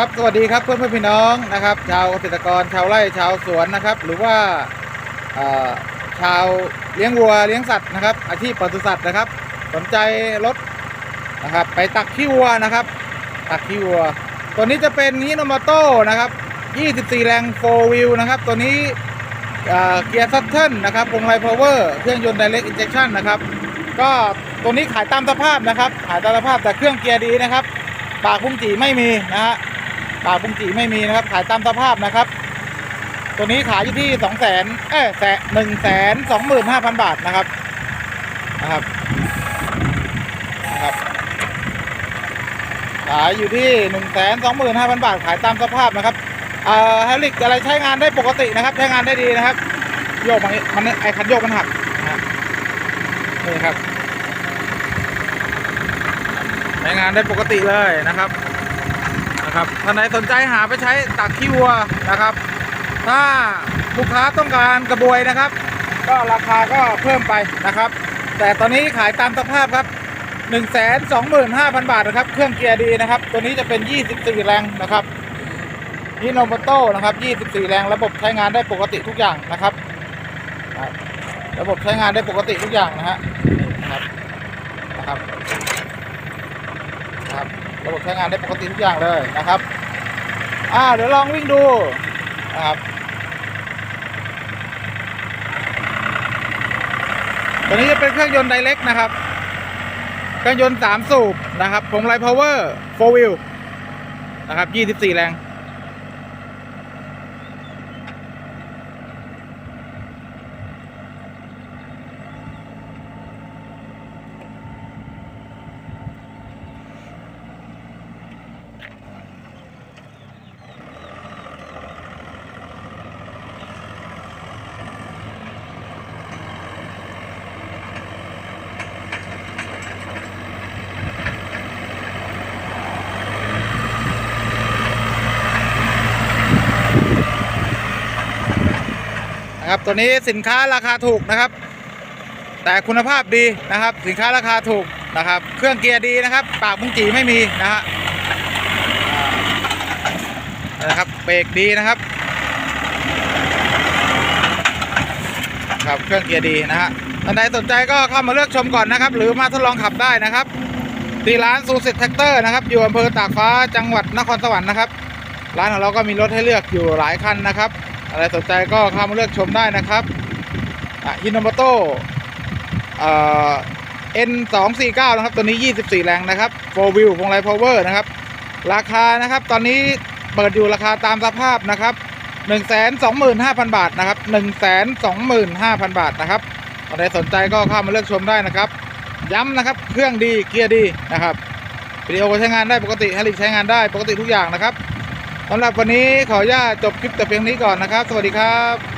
ครับสวัสดีครับเพื่อนเพื่อนพี่น้องนะครับ ชาวเกษตรกรชาวไร่ชาวสวนนะครับ หรือว่าชาวเลี้ยงวัวเลี้ยงสัตว์นะครับ อาชีพปศุสัตว์นะครับ สนใจรถนะครับ ไปตักขี้วัวนะครับ ตักขี้วัว ตัวนี้จะเป็นนิโนมาโต้นะครับ 24 แรง4 wheel นะครับ ตัวนี้เกียร์ซัตเทิลนะครับวงไลพาวเวอร์เครื่องยนต์ direct injection นะครับ ก็ตัวนี้ขายตามสภาพนะครับ ขายตามสภาพแต่เครื่องเกียร์ดีนะครับ ปากพุ่งจีไม่มีนะฮะ ปากพุ่งจีไม่มีนะครับ ขายตามสภาพนะครับ ตัวนี้ขายอยู่ที่สองแสนเอ้แสนหนึ่งแสนสองหมื่นห้าพันบาทนะครับนะครับนะครับ ขายอยู่ที่หนึ่งแสนสองหมื่นห้าพันบาท ขายตามสภาพนะครับเอ่อฮลิกอะไรใช้งานได้ปกตินะครับ ใช้งานได้ดีนะครับ โยกมันมันไอคันโยกมันหักนะฮะนี่ครับใช้งานได้ปกติเลยนะครับ นะครับท่านไหนสนใจหาไปใช้ตักขี้วัวนะครับ ถ้าลูกค้าต้องการกระบวยนะครับ ก็ราคาก็เพิ่มไปนะครับ แต่ตอนนี้ขายตามสภาพครับ 1 2 5 0 0 0 บาทนะครับ เครื่องเกียร์ดีนะครับ ตัวนี้จะเป็น 24 แรงนะครับยิโนมโต้นะครับ 24 แรงระบบใช้งานได้ปกติทุกอย่างนะครับ ระบบใช้งานได้ปกติทุกอย่างนะฮะนี่นะครับนะครับ ระบบใช้งานได้ปกติทุกอย่างเลยนะครับ อ่าเดี๋ยวลองวิ่งดูนะครับตัวนี้จะเป็นเครื่องยนต์ไดเ c กนะครับ เครื่องยนต์สามสูบนะครับผมไลพาวเวอร์โฟวิลนะครับยี่สิบสี่แรง นะครับตัวนี้สินค้าราคาถูกนะครับ แต่คุณภาพดีนะครับ สินค้าราคาถูกนะครับ เครื่องเกียร์ดีนะครับ ปากมุ้งจีไม่มีนะฮะนะครับเบรกดีนะครับครับเครื่องเกียร์ดีนะฮะท่านใดสนใจก็เข้ามาเลือกชมก่อนนะครับ หรือมาทดลองขับได้นะครับที่ร้านซูซิตแท็กเตอร์นะครับ อยู่อำเภอตากฟ้าจังหวัดนครสวรรค์นะครับ ร้านของเราก็มีรถให้เลือกอยู่หลายคันนะครับ อะไรสนใจก็เข้ามาเลือกชมได้นะครับฮินโนมโต้เอ่อ N 2 4 9นะครับ ตัวนี้ 24 แรงนะครับ4 wheel พวงไลพาวเวอร์นะครับ ราคานะครับ ตอนนี้เปิดอยู่ราคาตามสภาพนะครับ 125,000 บาทนะครับ 125,000 บาทนะครับอะไรสนใจก็เข้ามาเลือกชมได้นะครับ ย้ำนะครับ เครื่องดีเกียร์ดีนะครับวิดีโอใช้งานได้ปกติฮลิใช้งานได้ปกติทุกอย่างนะครับ สำหรับวันนี้ขออนุญาตจบคลิปแต่เพียงนี้ก่อนนะครับ สวัสดีครับ